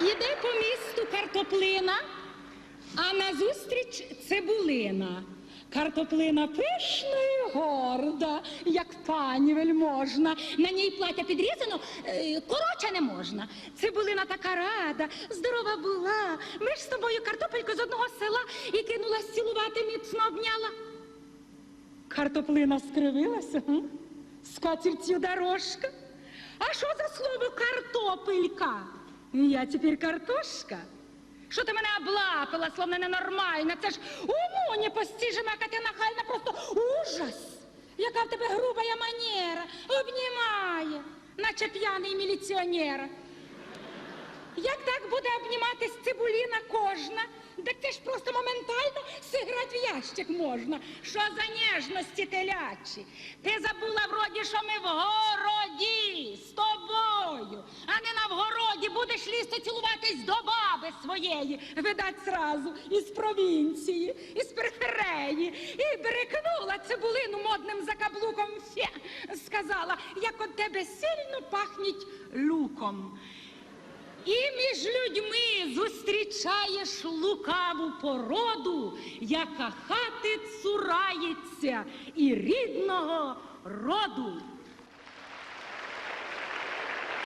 Іде по місту картоплина, а назустріч цибулина. Картоплина пишна і горда, як пані вельможна. На ній плаття підрізано, е, коротше не можна. Цибулина така рада, здорова була. Ми ж з тобою картопельку з одного села і кинулась цілувати, міцно обняла. Картоплина скривилася, м? дорожка. А що за слово картопелька? Я тепер картошка. Що ти мене облапила, словно ненормальна? Це ж уму непостижима, яка ти нахальна, просто ужас. Яка в тебе груба манера, обнімає, наче п'яний міліціонер. Як так буде обніматись цибуліна кожна? Так це ж просто моментально сиграти в ящик можна. Що за ніжності телячі? Ти забула вроді, що ми в городі з тобою, а не на вгороді будеш цілуватись до баби своєї. Видать зразу із провінції, із перифереї. І берекнула цибулину модним закаблуком. Фе, сказала, як от тебе сильно пахніть люком. І між людьми зустрічаєш лукаву породу, яка хати цурається і рідного роду.